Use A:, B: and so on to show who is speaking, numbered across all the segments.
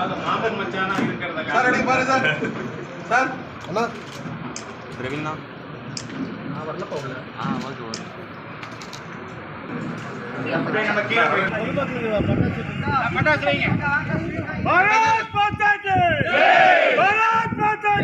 A: Sir அடி பாரு sir. Sir. அண்ணா.
B: பிரவீன்
C: நான் வரல போகல.
B: Ah okay okay.
C: பட்டாசு வைங்க.
D: பாரத் கி பாரத் மாதா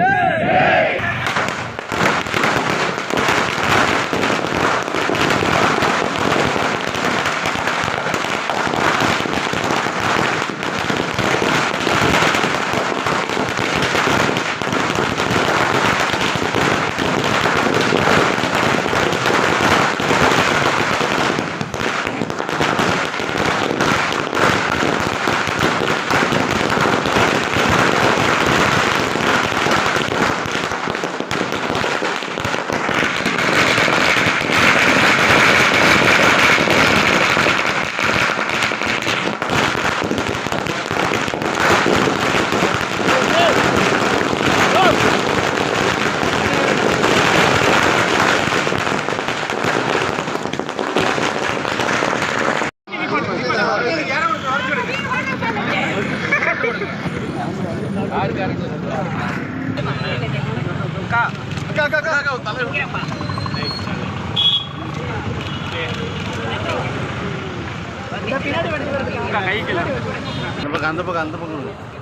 A: பக்கம் அந்த பக்கம் அந்த பக்கம்.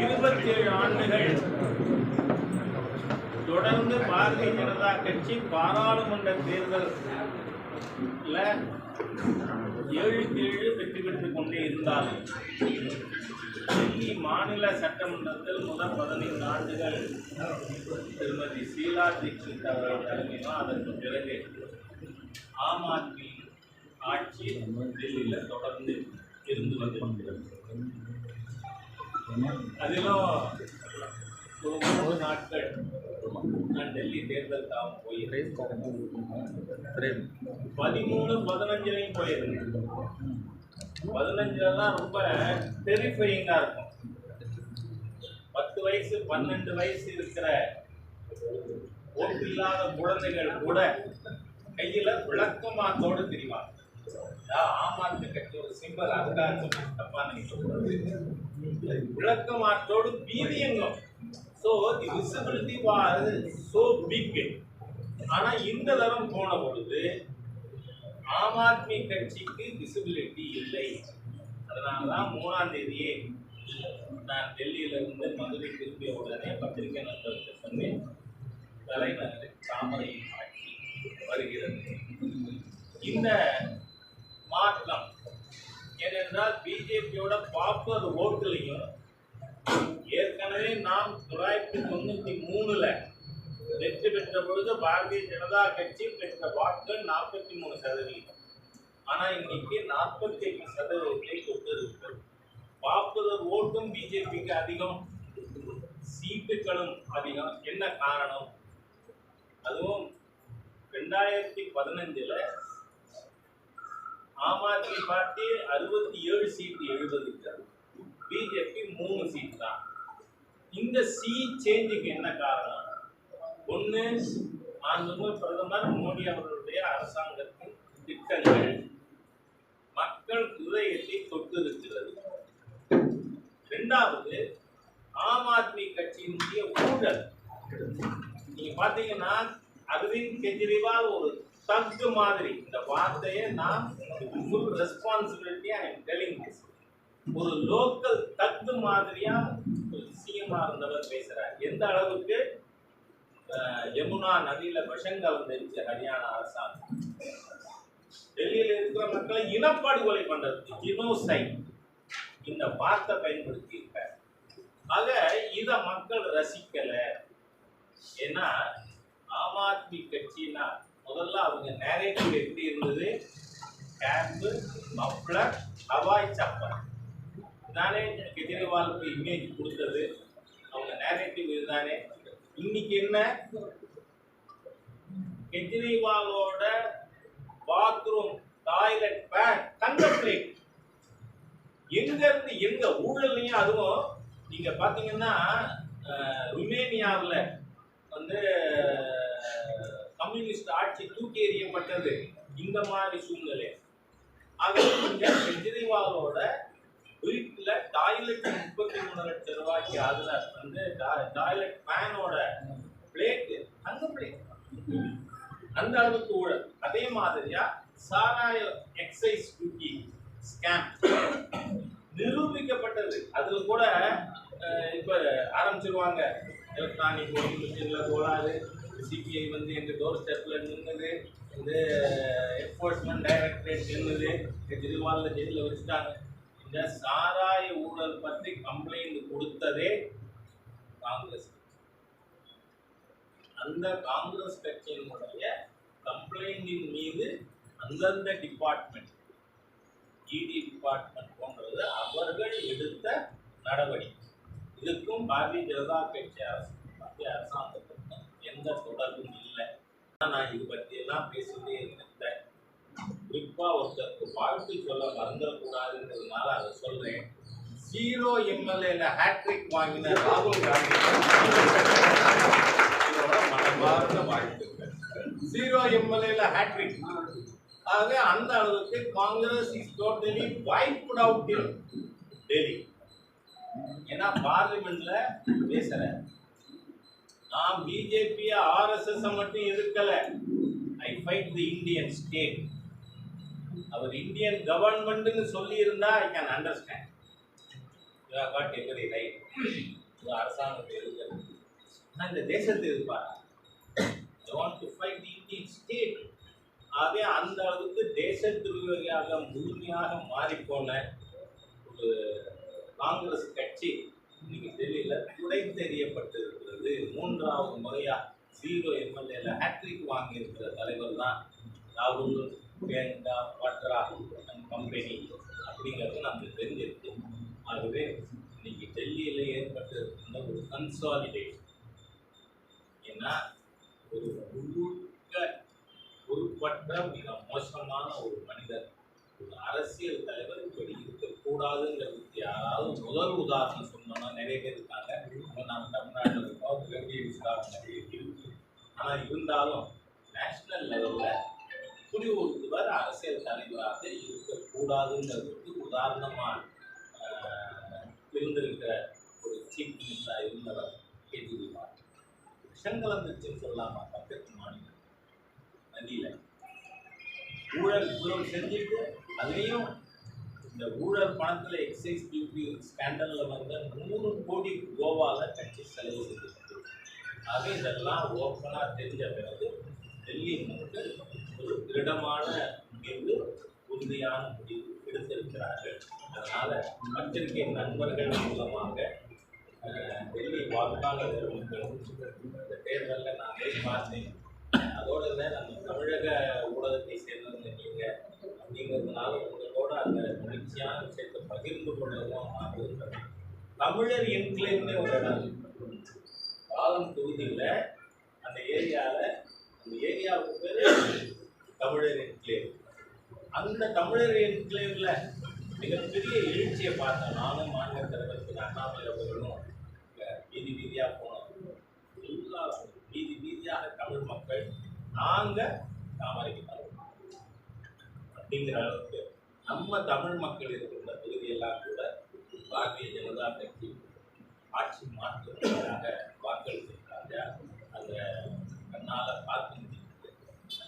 C: இருபத்தி ஏழு ஆண்டுகள் தொடர்ந்து பாரதிய ஜனதா கட்சி பாராளுமன்ற தேர்தல் ஏழுக்கு ஏழு வெற்றி பெற்றுக் கொண்டே இருந்தாலும் டெல்லி மாநில சட்டமன்றத்தில் முதல் பதினைந்து ஆண்டுகள் திருமதி ஷீலா தீட்சித் அவர்கள் தலைமையிலும் அதற்கு பிறகு ஆம் ஆத்மி ஆட்சி டெல்லியில் தொடர்ந்து இருந்து வந்து கொண்டிருக்கிறது அதிலும் ஒரு மூணு நாட்கள் நான் டெல்லி தேர்தல் தாவும் போயிருக்கேன் பதிமூணு பதினஞ்சுலையும் பதினஞ்சுல பதினஞ்சுலலாம் ரொம்ப டெரிஃபையிங்காக இருக்கும். பத்து வயசு பன்னெண்டு வயசு இருக்கிற ஓட்டு இல்லாத குழந்தைகள் கூட கையில் விளக்கமாத்தோடு தெரிவாங்க ஆமாத்து ஆம் கட்சி ஒரு சிம்பல் அதுக்காக சொல்லி தப்பா நினைக்கக்கூடாது விளக்கமாற்றோடு வீரியங்கம் so the visibility was so big ஆனா இந்த தரம் போன பொழுது ஆம் ஆத்மி கட்சிக்கு விசிபிலிட்டி இல்லை. அதனால தான் மூணாம் தேதியே நான் டெல்லியில இருந்து மதுரை திரும்பிய உடனே பத்திரிகை நண்பர்களுக்கு சொன்னேன் தலைநகர் தாமரையின் ஆட்சி வருகிறது. இந்த மாற்றம் ஏனென்றால் பிஜேபியோட பாப்புலர் ஓட்டுலையும் ஏற்கனவே நாம் தொள்ளாயிரத்தி தொண்ணூத்தி மூணுல வெற்றி பெற்ற பொழுது பாரதிய ஜனதா கட்சி பெற்ற வாக்குகள் நாற்பத்தி மூணு சதவீதம். ஆனா இன்னைக்கு நாற்பத்தி எட்டு சதவீதத்தை கொண்டிருக்கிறது. பாப்புலர் ஓட்டும் பிஜேபிக்கு அதிகம் சீட்டுகளும் அதிகம். என்ன காரணம்? அதுவும் ரெண்டாயிரத்தி பதினஞ்சுல ஆம் ஆத்மி பார்ட்டி அறுபத்தி ஏழு சீட்டு எழுபதுக்கு பிஜேபி மூணு சீட் தான் இந்த சி சேஞ்சுக்கு என்ன காரணம்? ஒன்று மாண்புமிகு பிரதமர் மோடி அவர்களுடைய அரசாங்கத்தின் திட்டங்கள். மக்கள் இதயத்தை தொட்டிருக்கிறது. ரெண்டாவது ஆம் ஆத்மி கட்சியினுடைய ஊழல். நீங்க பாத்தீங்கன்னா அரவிந்த் கெஜ்ரிவால் ஒரு தக்கு மாதிரி. இந்த வார்த்தையை நான் ஃபுல் ரெஸ்பான்சிபிலிட்டி ஐ டெலிங் ஒரு லோக்கல் தக்கு மாதிரியா சிஎம்ஆ இருந்தவர் பேசுறார். எந்த அளவுக்கு? யமுனா நதியில விஷம் கலந்துருச்சு ஹரியானா அரசாங்கம். டெல்லியில இருக்கிற மக்களை இனப்படுகொலை பண்றது ஜினோசைட் இந்த வார்த்தை பயன்படுத்தி இருக்க ஆக இத மக்கள் ரசிக்கல. ஏன்னா ஆம் ஆத்மி கட்சினா முதல்ல அவங்க நேரேட்டிவ் எப்படி இருந்தது? கேம்பு மப்ளர் ஹவாய் சப்பல் தானே கெஜ்ரிவாலுக்கு இமேஜ் கொடுத்தது. அவங்க நேரேட்டிவ் இதுதானே? இன்னைக்கு என்ன? கெஜ்ரிவாலோட பாத்ரூம் டாய்லெட் பேன் தங்க பிளேட் எங்க இருந்து எங்க ஊழல்லையும் அதுவும் நீங்க பாத்தீங்கன்னா ருமேனியாவில் ருமேனியாவுல வந்து கம்யூனிஸ்ட் ஆட்சி தூக்கி எறியப்பட்டது. இந்த மாதிரி சூழ்நிலை. ஆக கெஜ்ரிவாலோட வீட்டுல டாய்லெட் முப்பத்தி மூணு லட்சம் ரூபாய்க்கு அதுல வந்து டாய்லெட் பேனோட பிளேட் அந்த பிளேட் அந்த அளவுக்கு ஊழல். அதே மாதிரியா சாராய எக்ஸைஸ் டியூட்டி ஸ்கேம் நிரூபிக்கப்பட்டது. அதுல கூட இப்ப ஆரம்பிச்சிருவாங்க. எலக்ட்ரானிக் ஓட்டிங் மிஷின்ல கோளாறு சிபிஐ வந்து எங்க டோர் ஸ்டெப்ல நின்னுது. இந்த என்ஃபோர்ஸ்மெண்ட் டைரக்டரேட் நின்னுது. கெஜ்ரிவால்ல ஜெயில வச்சுட்டாங்க. இந்த சாராய ஊழல் பற்றி கம்ப்ளைண்ட் கொடுத்ததே காங்கிரஸ். அந்த காங்கிரஸ் கட்சியினுடைய கம்ப்ளைண்டின் மீது அந்தந்த டிபார்ட்மெண்ட் இடி டிபார்ட்மெண்ட் போன்றது அவர்கள் எடுத்த நடவடிக்கை. இதுக்கும் பாரதிய ஜனதா கட்சி அரசு மத்திய அரசாங்கத்துக்கும் எந்த தொடர்பும் இல்லை. நான் இது பற்றியெல்லாம் பேசிட்டே இருந்தேன். குறிப்பா ஒருத்தருக்கு வாழ்த்து சொல்ல மறந்துடக்கூடாதுன்றதுனால அதை சொல்றேன். ஜீரோ எம்எல்ஏல ஹேட்ரிக் வாங்கின ராகுல் காந்தி. இதோட மனமார்ந்த வாழ்த்துக்கள். ஜீரோ எம்எல்ஏல ஹேட்ரிக் ஆக அந்த அளவுக்கு Congress is totally wiped out in Delhi ஏன்னா பார்லிமெண்ட்ல பேசுற நான் பிஜேபி ஆர்எஸ்எஸ் மட்டும் எதிர்க்கல. I fight the Indian state our Indian கவர்மெண்ட்னு சொல்லி இருந்தா I can understand you have got every right அரசாங்கத்தை எதிர்க்கிறது. ஆனால் இந்த தேசத்தை இருப்பார் I want to fight the Indian state ஆகவே அந்த அளவுக்கு தேச துரோகியாக முழுமையாக மாறிப்போன ஒரு காங்கிரஸ் கட்சி இன்னைக்கு டெல்லியில் துடை தெரியப்பட்டிருக்கிறது மூன்றாவது முறையா ஜீரோ எம்எல்ஏல ஹேட்ரிக் வாங்கியிருக்கிற தலைவர் தான் ராகுல் பிரியங்கா வாட்ரா கம்பெனி அப்படிங்கிறது நமக்கு தெரிஞ்சிருக்கு. ஆகவே இன்னைக்கு டெல்லியில ஏற்பட்டிருக்கின்ற ஒரு கன்சாலிடேஷன் ஏன்னா ஒரு முழுக்க பொறுப்பற்ற மிக மோசமான ஒரு மனிதர் ஒரு அரசியல் தலைவர் இப்படி இருக்கக்கூடாதுங்கிறதுக்கு யாராவது முதல் உதாரணம் சொன்னோம்னா நிறைய பேர் இருக்காங்க. அவங்க நம்ம தமிழ்நாட்டில் இருக்கோம். கிரகீஸ்கார் நிறைய இருக்கு ஆனால் இருந்தாலும் நேஷ்னல் லெவலில் இப்படி ஒருவர் அரசியல் தலைவராக இருக்கக்கூடாதுங்கிறதுக்கு உதாரணமாக இருந்திருக்கிற ஒரு சீஃப் மினிஸ்டராக இருந்தவர் கெஜ்ரிவால் விஷம் சொல்லலாமா? பக்கத்து மாநிலம். நதியில் ஊழல் இவ்வளவு செஞ்சுட்டு அதுலேயும் இந்த ஊழல் பணத்தில் எக்ஸைஸ் டியூட்டி ஸ்கேண்டலில் வந்த நூறு கோடி கோவாவில் கட்சி செலவு செய்து ஆக இதெல்லாம் ஓப்பனாக தெரிஞ்ச பிறகு டெல்லி மக்கள் ஒரு திருடமான முடிவு உறுதியான முடிவு எடுத்திருக்கிறார்கள். அதனால் பத்திரிகை நண்பர்கள் மூலமாக டெல்லி வாக்காளர் மக்கள் இந்த தேர்தலில் நான் போய் பார்த்தேன். அதோட இல்லை நம்ம தமிழக ஊடகத்தை சேர்ந்தவங்க நீங்கள் அப்படிங்கிறதுனால உங்களோட அந்த மகிழ்ச்சியான விஷயத்தை பகிர்ந்து கொள்ளவும் நான் விரும்புகிறேன் தமிழர் என்கிளேவ்னே ஒரு இடம். பாலம் தொகுதியில் அந்த ஏரியாவில் அந்த ஏரியாவுக்கு பேர் தமிழர் என்க்ளேவ் அந்த தமிழர் என்க்ளேவில் மிகப்பெரிய எழுச்சியை பார்த்தேன் நானும் மாநில தலைவர் திரு அண்ணாமலை அவர்களும் வீதி வீதியாக போனோம். எல்லா வீதி வீதியாக தமிழ் மக்கள் நாங்க தாமரைக்கு தமிழ் அப்படிங்கிற அளவுக்கு நம்ம தமிழ் மக்கள் இருக்கின்ற பகுதியெல்லாம் கூட பாரதிய ஜனதா கட்சி ஆட்சி மாற்றுவதற்காக வாக்களித்திருக்காங்க அந்த கண்ணால் பார்த்து முடியுது அதனால ஒரு மகிழ்ச்சி பகிர்ந்து நீங்க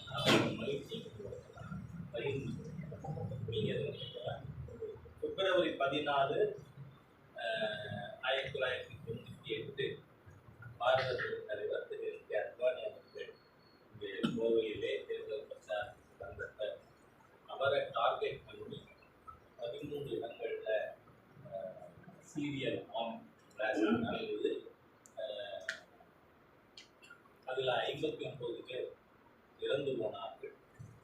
C: எதுவும் கேட்கலாம். பிப்ரவரி பதினாலு ஆயிரத்தி தொள்ளாயிரத்தி தொண்ணூற்றி எட்டு பாரத தலைவர் திரு. L K. அத்வானி அவர்கள் இங்கே கோவையிலே தேர்தல் பிரச்சார சந்தத்தை அவரை டார்கெட் பண்ணி பதிமூணு இடங்களில் சீரியல் ஆம் நடந்தது. அதில் ஐம்பத்தி ஒன்பது பேர் இறந்து போனார்கள்.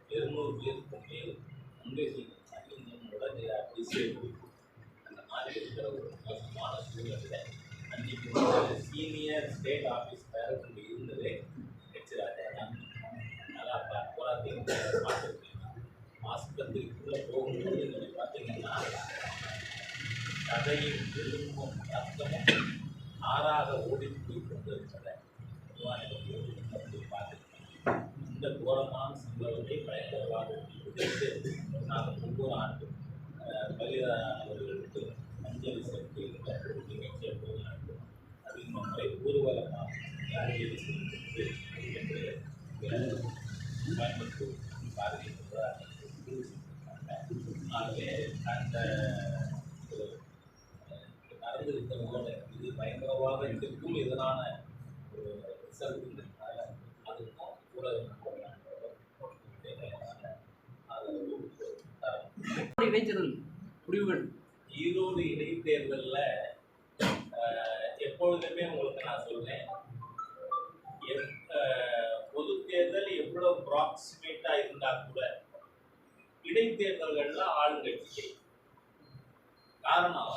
C: இருநூறு பேருக்கு மேல் அங்கே இன்னும் உடனே அபிஷேகம் அந்த மாதிரி இருக்கிற ஒரு மோசமான சூழ்நிலை அன்னைக்கு சீனியர் ஸ்டேட் ஆஃபீஸ் டைரக்டர் இருந்ததே ஹெச் ராஜா தான். நல்லா போராத்தையும் பார்த்துருக்கேன் ஆஸ்பத்திரிக்குள்ளே போகும்போது நீங்கள் பார்த்தீங்கன்னா கதையும் எலும்பும் ரத்தமும் ஆறாக ஓடி போய் கொண்டு இந்த கோரமான சம்பவத்தை பயங்கரவாதத்திற்கு நாங்கள் ஒவ்வொரு ஆண்டும் அஹ், பலிதானவர்களுக்கு அஞ்சலி செலுத்துகின்ற ஒரு நிகழ்ச்சி நடக்கும் அதில் நம்மை ஊர்வலமாக அஞ்சலி செலுத்துவது என்று கோயம்புத்தூர் ஆகவே அந்த ஒரு, அஹ், நடந்திருக்கிறதோட இது பயங்கரவாதத்திற்கும் எதிரான ஒரு
D: இடைத்தேர்தல் முடிவுகள்.
C: ஈரோடு இடைத்தேர்தலில் எப்பொழுதுமே உங்களுக்கு நான் சொல்றேன். பொது தேர்தல் எவ்வளோ ப்ராக்சிமேட்டாக இருந்தால் கூட இடைத்தேர்தல்கள்ல ஆளுங்கட்சி காரணம்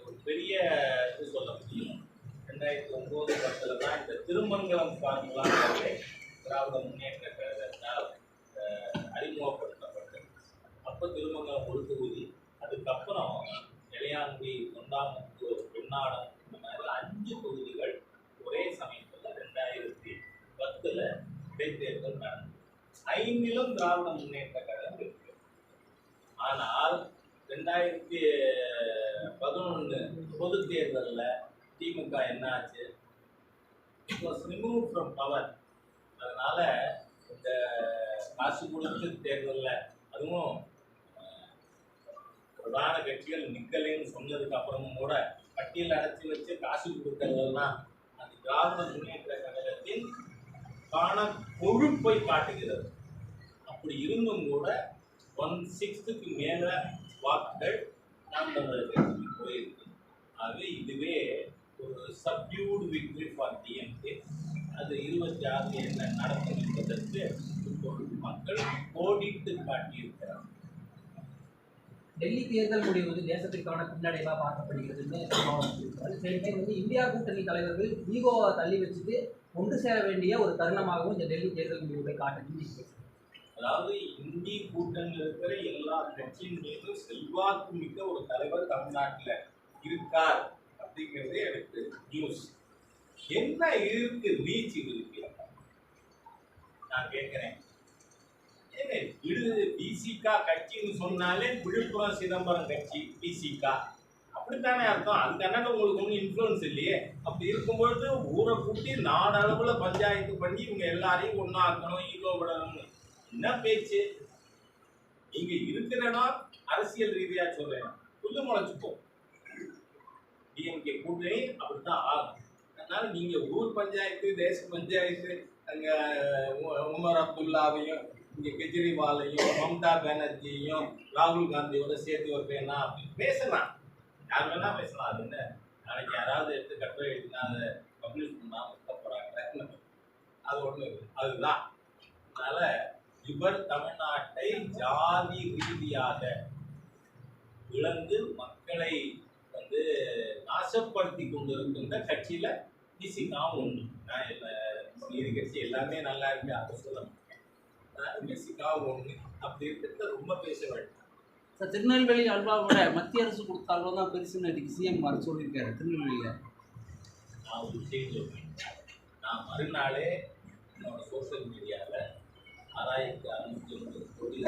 C: ஒரு பெரிய இது சொல்ல முடியும். ரெண்டாயிரத்தி ஒன்பது பத்தில் தான் இந்த திருமங்கலம் ஃபார்முலாங்கிறதே திராவிட முன்னேற்ற கழகத்தால் அஹ், அப்போ திருமங்கலம் ஒரு தொகுதி அதுக்கப்புறம் இளையாங்குடி தொண்டாமுத்தூர் பெண்ணாடம் இந்த மாதிரி அஞ்சு தொகுதிகள் ஒரே சமயத்தில் ரெண்டாயிரத்தி பத்தில் இடைத்தேர்தல் நடந்தது. ஐந்திலும் திராவிட முன்னேற்ற கழகம் இருக்கு ஆனால் ரெண்டாயிரத்தி பதினொன்று பொது தேர்தலில் திமுக என்ன ஆச்சு ரிமூவ் ஃப்ரம் பவர் அதனால இந்த காசு கொடுத்து தேர்தலில் அதுவும் பிரதான கட்சிகள் நிக்கலைன்னு சொன்னதுக்கு அப்புறமும் கூட பட்டியல் அடைச்சி வச்சு காசு கொடுக்கறதெல்லாம் அந்த திராவிட முன்னேற்ற கழகத்தின் காண கொழுப்பை காட்டுகிறது. அப்படி இருந்தும் கூட ஒன் சிக்ஸ்த்துக்கு மேல வாக்குகள் நாம் தமிழர் கட்சிக்கு போயிருக்கு. ஆகவே இதுவே ஒரு சப்யூடு விக்டரி ஃபார் டிஎம்கே அது இருபத்தி ஆறு என்ன நடக்கும் என்பதற்கு இப்பொழுது மக்கள் கோடிட்டு காட்டியிருக்கிறார்கள்
E: டெல்லி தேர்தல் முடிவு வந்து தேசத்திற்கான பின்னடைவாக பார்க்கப்படுகிறதுன்னு வந்து இந்தியா கூட்டணி தலைவர்கள் ஈகோவை தள்ளி வச்சுட்டு ஒன்று சேர வேண்டிய ஒரு தருணமாகவும் இந்த டெல்லி தேர்தல் முடிவுகளை காட்டுது
C: அதாவது இந்தி கூட்டணியில் இருக்கிற எல்லா கட்சியின் மீதும் செல்வாக்கு மிக்க ஒரு தலைவர் தமிழ்நாட்டில் இருக்கார் அப்படிங்கிறது எனக்கு நியூஸ் என்ன இருக்கு ரீச் இருக்கு? நான் கேட்கிறேன். ஏங்க விடு பிசிகா கட்சின்னு சொன்னாலே விழுப்புரம் சிதம்பரம் கட்சி பிசிகா அப்படித்தானே அர்த்தம்? அதுக்கு அண்ணன் உங்களுக்கு ஒன்றும் இன்ஃப்ளூயன்ஸ் இல்லையே? அப்படி இருக்கும்பொழுது ஊரை கூட்டி நாடளவில் பஞ்சாயத்து பண்ணி இவங்க எல்லாரையும் ஒன்றாக்கணும் ஈகோ விடணும்னு. என்ன பேச்சு? நீங்க இருக்கிற இடம் அரசியல் ரீதியா சொல்றேன். புல்லு முளைச்சுப்போம் டிஎம்கே கூட்டணி அப்படித்தான் ஆகும். அதனால நீங்க ஊர் பஞ்சாயத்து தேச பஞ்சாயத்து அங்க உ- உமர் அப்துல்லாவையும் இங்கே கெஜ்ரிவாலையும் மம்தா பானர்ஜியையும் ராகுல் காந்தியோட சேர்த்து வைப்பேனா அப்படின்னு பேசலாம். யார் வேணா பேசலாம் அது என்ன? நாளைக்கு யாராவது எடுத்து கட்டுரை எழுதினா அதை பப்ளிஷ் பண்ணாம இருக்க அது ஒன்று அதுதான். அதனால இவர் தமிழ்நாட்டை ஜாதி ரீதியாக இழந்து மக்களை வந்து நாசப்படுத்தி கொண்டிருக்கின்ற கட்சியில பிசிகாவும் ஒன்று நான் எல்லா- கட்சி எல்லாமே நல்லா இருக்கு அதை சொல்லணும் பிசிகாவும் ஒன்று அப்படி இருக்கிறத ரொம்ப பேச வேண்டும்.
D: சார் திருநெல்வேலி அல்வாவோட மத்திய அரசு கொடுத்த அல்வா தான் பெருசுன்னு இன்னைக்கு சிஎம் வர சொல்லியிருக்காரு திருநெல்வேலியில்.
C: நான் ஒரு விஷயம் சொல்றேன் நான் மறுநாளே என்னோட சோஷியல் மீடியாவில் ஆறாயிரத்தி அறுநூத்தி ஒன்பது கோடி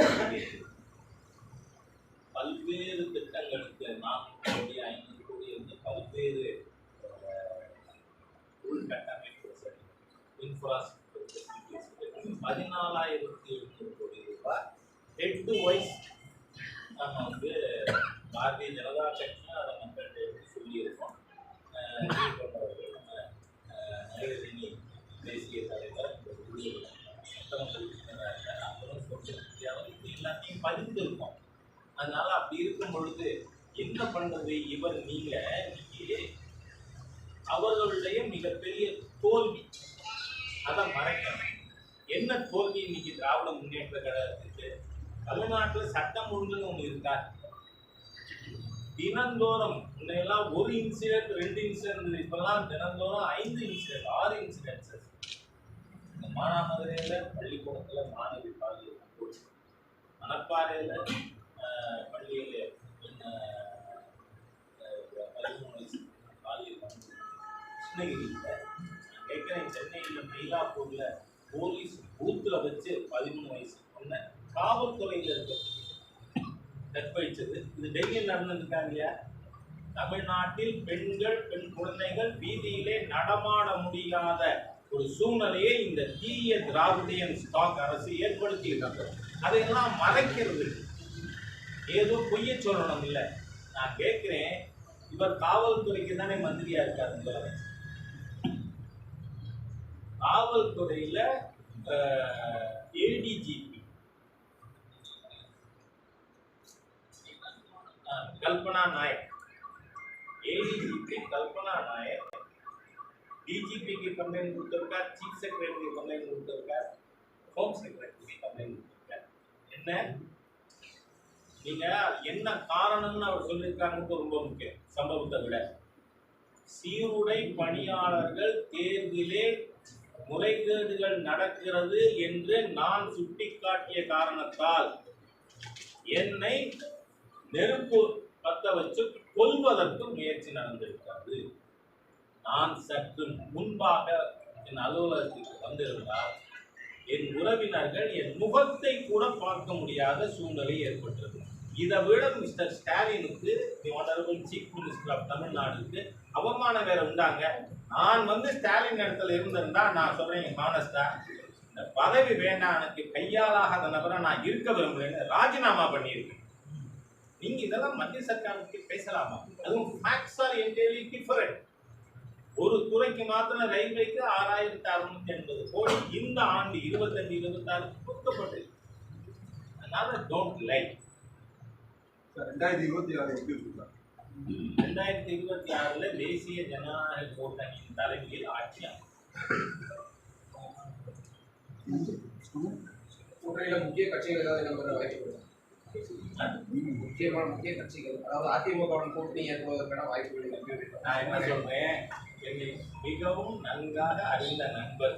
C: பல்வேறு திட்டங்களுக்கு நானூறு கோடி ஐநூறு கோடி இருந்து பல்வேறு உள்கட்டமைப்பு வசதி இன்ஃப்ராஸ்ட்ரக்சர் பதினாலாயிரத்தி எண்ணூறு கோடி ரூபாய். ஹெட் டு வைஸ் நம்ம வந்து பாரதிய ஜனதா கட்சி அதை மக்கள்கிட்ட எடுத்து சொல்லியிருக்கோம். அஹ், நம்ம அஹ், நகரணி தேசிய தலைவர் சட்டமன்ற உறுப்பினராக இருக்கார். அப்புறம் இது எல்லாத்தையும் பதிந்திருக்கோம். அதனால அப்படி இருக்கும் பொழுது என்ன பண்றது இவர் நீங்க? இன்னைக்கு அவர்களுடைய மிகப்பெரிய தோல்வி தோல்வி இன்னைக்கு திராவிட முன்னேற்ற கழகத்துக்கு தமிழ்நாட்டில் சட்டம் ஒழுங்குன்னு ஒன்று இருக்கா? தினந்தோறும் முன்னையெல்லாம் ஒரு இன்சிடென்ட் ரெண்டு இன்சிடென்ட் இப்பெல்லாம் தினந்தோறும் ஐந்து இன்சிடென்ட் ஆறு இன்சிடென்ட்ஸஸ் இந்த மானாமதுரையில் பள்ளிக்கூடத்தில் மாணவி பாலியல் போச்சு மணப்பாறையில் பள்ளியில் பதிமூணு வயசு பாலியல் கிருஷ்ணகிரியில் நான் கேட்குறேன் சென்னையில் மயிலாப்பூரில் போலீஸ் பூத்துல வச்சு பதிமூணு வயசு. ஒன்று காவல்துறையில் இருக்க கற்பழிச்சது. இது டெல்லியில் நடந்திருக்காங்க இல்லையா தமிழ்நாட்டில் பெண்கள் பெண் குழந்தைகள் வீதியிலே நடமாட முடியாத ஒரு சூழ்நிலையை இந்த தீய திராவிடியன் ஸ்டாக் அரசு ஏற்படுத்தி அதையெல்லாம் மறைக்கிறது. ஏதோ பொய்ய சொல்லணும் இல்லை. நான் கேட்குறேன் இவர் காவல்துறைக்கு தானே மந்திரியா இருக்காரு முதலமைச்சர் காவல்துறையில ஏடிஜிபி கல்பனா நாயக். ஏடிஜிபி கல்பனா நாயக். டிஜிபிக்கு கம்ப்ளைண்ட் கொடுத்துருக்கார் சீஃப் செக்ரட்டரிக்கு கம்ப்ளைண்ட் கொடுத்துருக்கார் ஹோம் செக்ரட்டரிக்கு கம்ப்ளைண்ட் கொடுத்துருக்கார் என்ன? நீங்க என்ன காரணம்னு அவர் சொல்லியிருக்காங்கன்னு ரொம்ப முக்கியம் சம்பவத்தை விட. சீருடை பணியாளர்கள் தேர்விலே முறைகேடுகள் நடக்கிறது என்று நான் சுட்டிக்காட்டிய காரணத்தால் என்னை நெருப்பு பத்த வச்சு கொல்வதற்கு முயற்சி நடந்திருக்கிறது. நான் சற்று முன்பாக என் அலுவலகத்துக்கு வந்திருந்தால் என் உறவினர்கள் என் முகத்தை கூட பார்க்க முடியாத சூழ்நிலை ஏற்பட்டிருந்தது இதை விட மிஸ்டர் ஸ்டாலினுக்கு the honourable chief minister of தமிழ்நாடுக்கு அவமானம் வேற உண்டாங்க. நான் வந்து ஸ்டாலின் இடத்துல இருந்திருந்தா நான் சொல்றேன் மானஸ்டா இந்த பதவி வேண்டாம் எனக்கு கையாளாகாத நபரை நான் இருக்க விரும்புறேன்னு ராஜினாமா பண்ணியிருக்கேன். நீங்க இதெல்லாம் மத்திய சர்க்காருக்கு பேசலாமா? அதுவும் ஃபேக்ட்ஸ் ஆர் என்டையர்லி டிஃபரெண்ட் ஒரு துறைக்கு மாத்திரம் ரயில்வேக்கு ஆறாயிரத்தி அறுநூத்தி எண்பது கோடி இந்த ஆண்டு இருபத்தஞ்சு இருபத்தாறு கொடுக்கப்பட்டது அதனால டோன்ட் லைக்
A: ரெண்டாயிரத்தி இருபத்தி ஆறு எப்படி இருக்குதா
C: ரெண்டாயிரத்தி இருபத்தி ஆறுல தேசிய ஜனநாயக கூட்டணியின் தலைமையில் ஆட்சி.
E: கூட்டணியில முக்கிய கட்சிகள் ஏதாவது நம்புற வாய்ப்பு? முக்கியமான முக்கிய கட்சிகள் அதாவது அதிமுகவுடன் கூட்டணி ஏற்படுவதற்கான வாய்ப்புகள்?
C: நான் என்ன சொல்றேன் என்னை மிகவும் நன்காக அறிந்த நண்பர்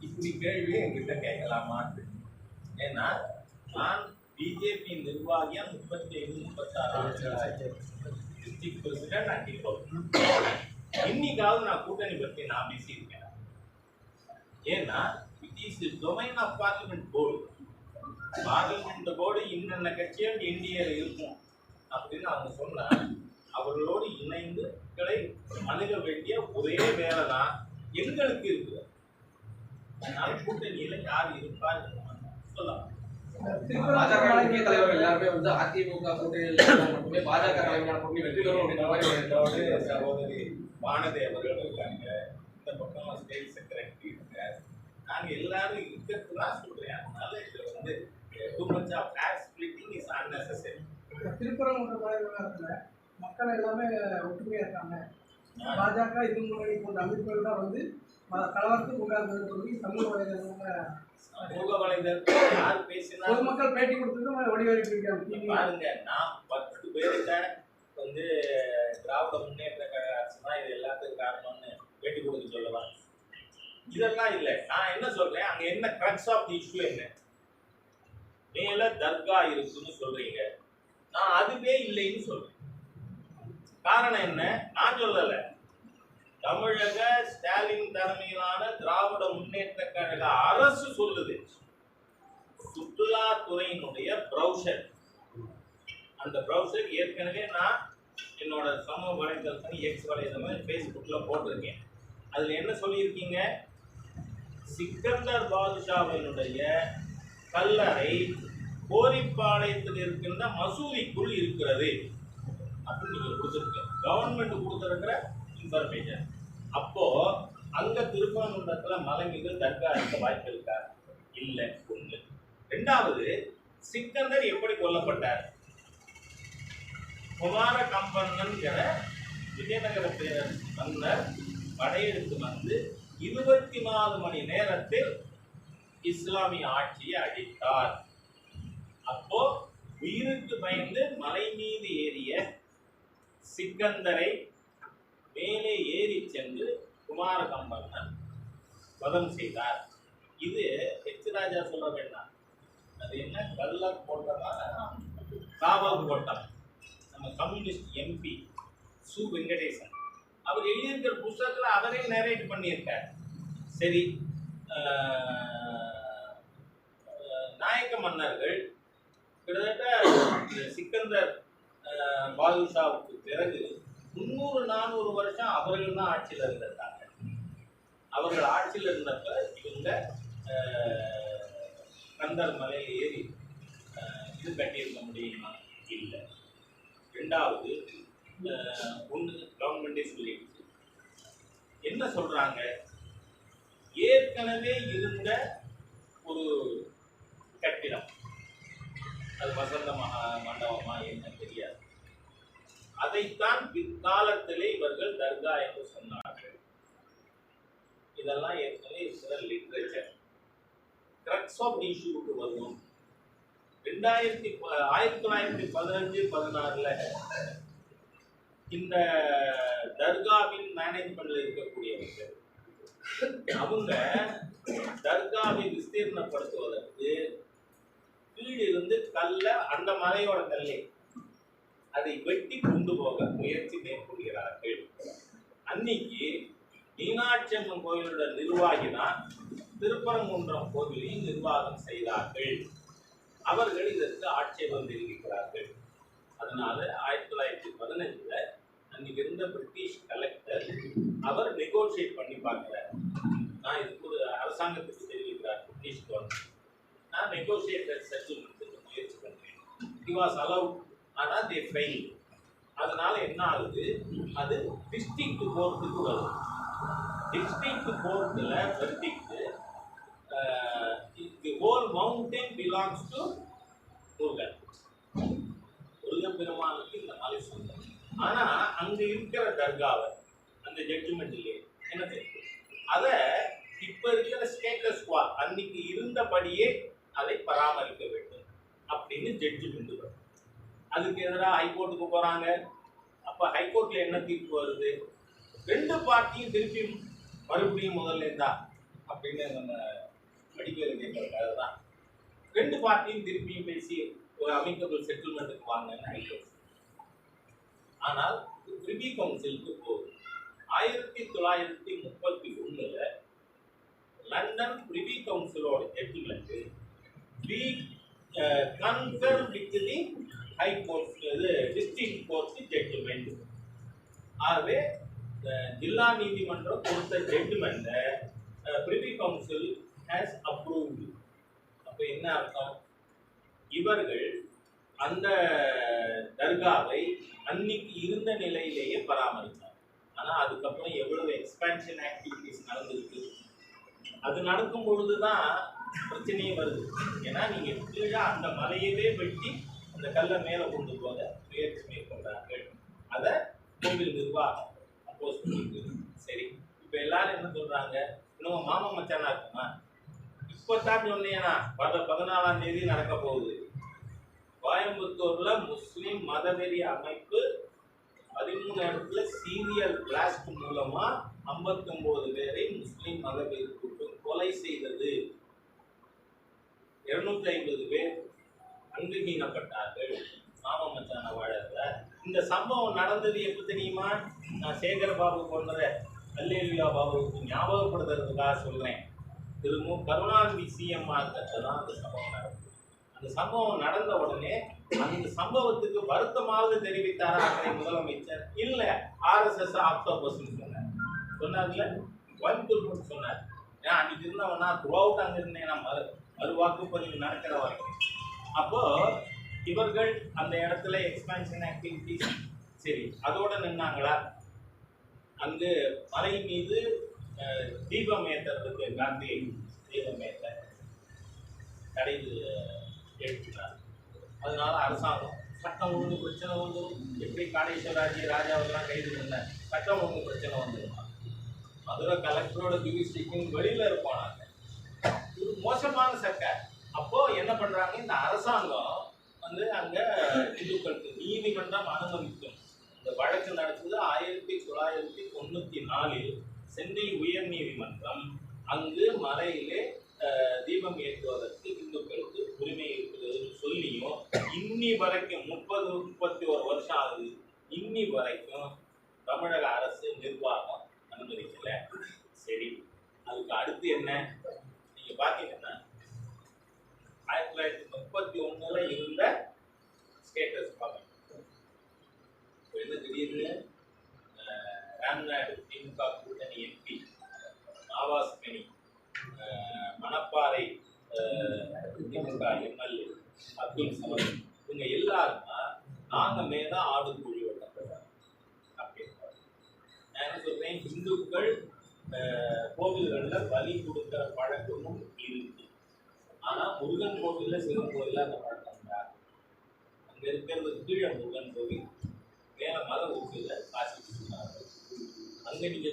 C: இப்படி கேள்வி என்கிட்ட கேட்கலாமா ஏன்னா நான் பிஜேபி நிர்வாகியா முப்பத்தி ஐந்து முப்பத்தாறு டிஸ்ட்ரிக்ட் பிரசிடென்ட் அண்ட் இன்னைக்காவது நான் கூட்டணி பற்றி நான் பேசியிருக்கேன். ஏன்னா it is domain of parliament board parliament board இன்னென்ன கட்சியோடு என்டிஏ இருக்கும் அப்படின்னு அவங்க சொன்ன அவர்களோடு இணைந்து களை அணுக வேண்டிய ஒரே வேலை தான் எங்களுக்கு இருக்குது. அதனால கூட்டணியில் யார் இருப்பார் சொல்லலாம்.
E: பாஜக முக்கிய தலைவர்கள் எல்லாருமே வந்து அதிமுக மட்டுமே பாஜக தலைமையிலான கூட்டணி வெற்றி பெறும் அப்படின்ற
C: சகோதரி வானதேவர்கள் இருக்காங்க. இந்த பக்கம் ஸ்டேட் செக்ரட்டரி இருக்காங்க நாங்க எல்லாரும் இருக்கிறது தான் சொல்றேன். அதனால இது வந்து too much of hair splitting is unnecessary
F: திருப்பரங்குன்ற மக்கள் எல்லாமே ஒற்றுமையா இருக்காங்க. பாஜக இது முன்னணி போன்ற அமைப்புகள் தான் வந்து கலவரத்துக்கு உண்டாக்குறது சொல்லி சமூக வலைதளங்கள்ல
C: சமூக வலைதளத்தில் யார் பேசினா
F: பொதுமக்கள் பேட்டி கொடுத்ததும் வடிவமைப்பு
C: பாருங்க நான் பத்து பேர்கிட்ட வந்து திராவிட முன்னேற்ற கழக அரசு தான் இது எல்லாத்துக்கும் காரணம்னு பேட்டி கொடுக்க சொல்லலாம் இதெல்லாம் இல்லை. நான் என்ன சொல்றேன்? அங்க என்ன கிரக்ஸ் ஆஃப் இஷ்யூ என்ன? மேல தர்கா இருக்குன்னு சொல்றீங்க. நான் அதுவே இல்லைன்னு சொல்றேன். காரணம் என்ன? நான் சொல்லல. தமிழக ஸ்டாலின் தலைமையிலான திராவிட முன்னேற்ற கழக அரசு சொல்லுது. சுற்றுலாத்துறையினுடைய ப்ரௌசர் அந்த ப்ரௌசர் ஏற்கனவே நான் என்னோட சமூக வலைதளத்தில் எக்ஸ் வலைதளம் ஃபேஸ்புக்கில் போட்டிருக்கேன். அதில் என்ன சொல்லியிருக்கீங்க? சிக்கந்தர் பாதுஷாவினுடைய கல்லறை கோரிப்பாளையத்தில் இருக்கின்ற மசூதிக்குள் இருக்கிறது. அப்படின்னு நீங்கள் கொடுத்துருக்கீங்க. கவர்மெண்ட் கொடுத்துருக்கிற இன்ஃபர்மேஷன் அப்போ அங்க திருப்பரங்குன்றத்துல மலை மீது தர்கா இருக்க வாய்ப்பு இருக்கா? இல்லை ஒண்ணு. ரெண்டாவது சிக்கந்தர் எப்படி கொல்லப்பட்டார்? குமார கம்பன்கிற விஜயநகர பேரர் மன்னர் படையெடுத்து வந்து இருபத்தி நாலு மணி நேரத்தில் இஸ்லாமிய ஆட்சியை அழித்தார் அப்போ உயிருக்கு பயந்து மலை மீது ஏறிய சிக்கந்தரை மேலே ஏறி சென்று குமார கம்பண்ணன் வதம் செய்தார். இது ஹெச் ராஜா சொல்ல வேண்டாம். அது என்ன? கல்லர் கோட்டமா? காவல் கோட்டம். நம்ம கம்யூனிஸ்ட் எம்பி சு வெங்கடேசன். அவர் எழுதியிருக்கிற புஸ்தகத்தில் அவரே நேரேட் பண்ணியிருக்கார். சரி நாயக்க மன்னர்கள் கிட்டத்தட்ட சிக்கந்தர் பாதுஷாவுக்கு பிறகு முந்நூறு நானூறு வருஷம் அவர்கள் தான் ஆட்சியில் இருந்திருக்காங்க. அவர்கள் ஆட்சியில் இருந்தப்ப இவங்க கந்தர் மலையில் ஏறி இது கட்டியிருக்க முடியுமா? இல்லை. ரெண்டாவது ஒன்று கவர்மெண்டே சொல்லிடுச்சு. என்ன சொல்கிறாங்க ஏற்கனவே இருந்த ஒரு கட்டிடம். அது வசந்த மகா மண்டபமாக என்ன? அதைத்தான் பிற்காலத்திலே இவர்கள் தர்கா என்று சொன்னார்கள். இதெல்லாம் ஏற்கனவே இருக்கிற லிட்ரேச்சர் கிரக்ஸ் ஆஃப் இஷ்யூக்கு வருவோம் ரெண்டாயிரத்தி ஆயிரத்தி தொள்ளாயிரத்தி பதினஞ்சு பதினாறுல இந்த தர்காவின் மேனேஜ்மெண்ட்ல இருக்கக்கூடியவர்கள் அவங்க தர்காவை விஸ்தீர்ணப்படுத்துவதற்கு கீழிருந்து கல்ல அந்த மலையோட கல்லை அதை வெட்டி கொண்டு போக முயற்சி மேற்கொள்கிறார்கள். அன்னைக்கு மீனாட்சி அம்மன் கோயிலோட நிர்வாகி தான் திருப்பரங்குன்றம் கோவிலையும் நிர்வாகம் செய்தார்கள். அவர்கள் இதற்கு ஆட்சேபம் தெரிவிக்கிறார்கள். அதனால ஆயிரத்தி தொள்ளாயிரத்தி பதினஞ்சுல அன்னைக்கு இருந்த பிரிட்டிஷ் கலெக்டர் அவர் நெகோசியேட் பண்ணி பார்க்கிறார். நான் இதுக்கு ஒரு அரசாங்கத்துக்கு தெரிவிக்கிறார் பிரிட்டிஷ் கவர்மெண்ட் நான் நெகோசியேட்டர் செட்டில்மெண்ட்டுக்கு முயற்சி பண்ணுறேன் he வாஸ் அலவுட் ஆனால் தே ஃபெயில் அதனால் என்ன ஆகுது? அது டிஸ்ட்ரிக்ட் கோர்ட்டுக்கு வருது டிஸ்ட்ரிக்ட் கோர்ட்டில் verdict the whole mountain belongs to Murugan. Murugan பெருமானுக்கு இந்த மாதிரி சொல்லுங்கள் ஆனால் அங்கே இருக்கிற தர்காவை அந்த ஜட்ஜ்மெண்ட்லேயே என்ன தெரியும்? அதை இப்போ இருக்கிற ஸ்டேட்டஸ் குவா அன்னைக்கு இருந்தபடியே அதை பராமரிக்க வேண்டும் அப்படின்னு ஜட்ஜ்மெண்ட் வரும். அதுக்கு எதிராக ஹைகோர்ட்டுக்கு போகிறாங்க அப்போ ஹைகோர்ட்ல என்ன தீர்ப்பு வருது? ரெண்டு பார்ட்டியும் திருப்பி மறுபடியும் முதல்ல இருந்தா அப்படின்னு நம்ம படிக்கிறது கேட்கறதுக்காக தான் ரெண்டு பார்ட்டியும் திருப்பியும் பேசி ஒரு அமைக்கபிள் செட்டில்மெண்ட்டுக்கு வாங்கன்னு ஹைகோர்ட் ஆனால் பிரிவி கவுன்சிலுக்கு போகுது. ஆயிரத்தி தொள்ளாயிரத்தி முப்பத்தி ஒன்றில் London privy கவுன்சிலோட judgment we concur with the high court இது டிஸ்ட்ரிக்ட் கோர்ட் ஜட்ஜ்மெண்ட் ஆகவே இந்த ஜில்லா நீதிமன்றம் கொடுத்த ஜட்ஜ்மெண்ட்டை பிரிவி கவுன்சில் ஹேஸ் அப்ரூவ்டு அப்போ என்ன அர்த்தம்? இவர்கள் அந்த தர்காவை அன்னைக்கு இருந்த நிலையிலேயே பராமரித்தார். ஆனால் அதுக்கப்புறம் எவ்வளவு எக்ஸ்பேன்ஷன் ஆக்டிவிட்டிஸ் நடந்திருக்கு? அது நடக்கும் பொழுதுதான் பிரச்சனையே வருது. ஏன்னா நீங்கள் கீழே அந்த மலையவே வெட்டி அந்த கல்லை மேலே கொண்டு போக முயற்சி மேற்கொண்டார்கள் அதை கோவில் நிர்வாகம். அப்போஸ் பண்ணிருக்கு சரி இப்போ எல்லாரும் என்ன சொல்றாங்க? இன்னும் மாமா மச்சானா இருக்குமா? இப்பதான் சொன்னீங்கன்னா வர பதினாலாம் தேதி நடக்க போகுது. கோயம்புத்தூர்ல முஸ்லிம் மதவெறி அமைப்பு பதிமூணு இடத்துல சீரியல் பிளாஸ்ட் மூலமா 59 பேரை முஸ்லிம் மதவெறி கூட்டம் கொலை செய்தது. இருநூத்தி ஐம்பது பேர் அங்கீனப்பட்டார்கள் மாமா மச்சான வாழல இந்த சம்பவம் நடந்தது எப்போ தெரியுமா? நான் சேகர் பாபு போன்ற அல்லேலியா பாபுவுக்கு ஞாபகப்படுத்துறதுக்காக சொல்கிறேன் திரு கருணாநிதி சிஎம் தான் அந்த சம்பவம் நடந்தது. அந்த சம்பவம் நடந்த உடனே அந்த சம்பவத்துக்கு வருத்தமாவது தெரிவித்தாரா அன்றைய முதலமைச்சர் இல்லை ஆர்எஸ்எஸ் ஆக்டோபஸ் சொன்னார். சொன்னார்ல? கோயம்புத்தூர் சொன்னார். ஏன் அன்னைக்கு இருந்தவனா த்ரூ அவுட் அங்கே இருந்தேன். நான் மறு மறு வாக்குப்பதிவு நடக்கிற வரைக்கும். அப்போ இவர்கள் அந்த இடத்துல எக்ஸ்பான்ஷன் ஆக்டிவிட்டிஸ் சரி அதோட நின்னாங்களா? அங்கு மலை மீது தீபம் ஏற்றுறதுக்கு காந்தி தீபம் ஏற்ற தடை எழுப்பினார் அதனால அரசாங்கம் சட்டம் ஒழுங்கு பிரச்சனை வந்துடும் எப்படி காடேஸ்வராஜி ராஜாவெல்லாம் கைது பண்ண சட்டம் ஒழுங்கு பிரச்சனை வந்துடுமா மதுரை கலெக்டரோட ஜூரிஸ்டிக்கும் வெளியில் இருப்போம் இது மோசமான சர்க்கார் அப்போ என்ன பண்றாங்க? இந்த அரசாங்கம் வந்து அங்க இந்துக்களுக்கு நீதிமன்றம் அனுமதிக்கும். இந்த வழக்கு நடந்தது ஆயிரத்தி தொள்ளாயிரத்தி தொண்ணூத்தி நாலில் சென்னை உயர் நீதிமன்றம் அங்கு மலையிலே தீபம் ஏற்றுவதற்கு இந்துக்களுக்கு உரிமை இருக்கிறதுன்னு சொல்லியும் இன்னி வரைக்கும் முப்பது முப்பத்தி ஒரு வருஷம் ஆகுது. இன்னி வரைக்கும் தமிழக அரசு நிர்வாகம் அனுமதிக்கல. சரி அதுக்கு அடுத்து என்ன? நீங்க பாத்தீங்கன்னா ஆயிரத்தி தொள்ளாயிரத்தி முப்பத்தி ஒண்ணுல இருந்த ஸ்டேட்டஸ் பார்க்கணும் என்ன திடீர்னு ராம்நாடு திமுக கூட்டணி எம்பி ஆவாஸ்மணி அஹ், மணப்பாறை திமுக எம்எல்ஏ அப்துல் சமத் இவங்க எல்லாருமா நாங்க மேதான் ஆடு கூலி வட்டப்படுறாங்க அப்படின்னு நான் என்ன சொல்றேன்? இந்துக்கள் அஹ், பலி கொடுக்கிற பழக்கமும் இருக்கு. ஆனால் முருகன் கோவிலில் சிவன் கோவில்ல அந்த பழக்கம் இல்லை அங்க இருக்கிறது கீழே முருகன் கோவில் வேற மலை ஊக்கில காசி விஸ்வநாதர். அங்க நீங்க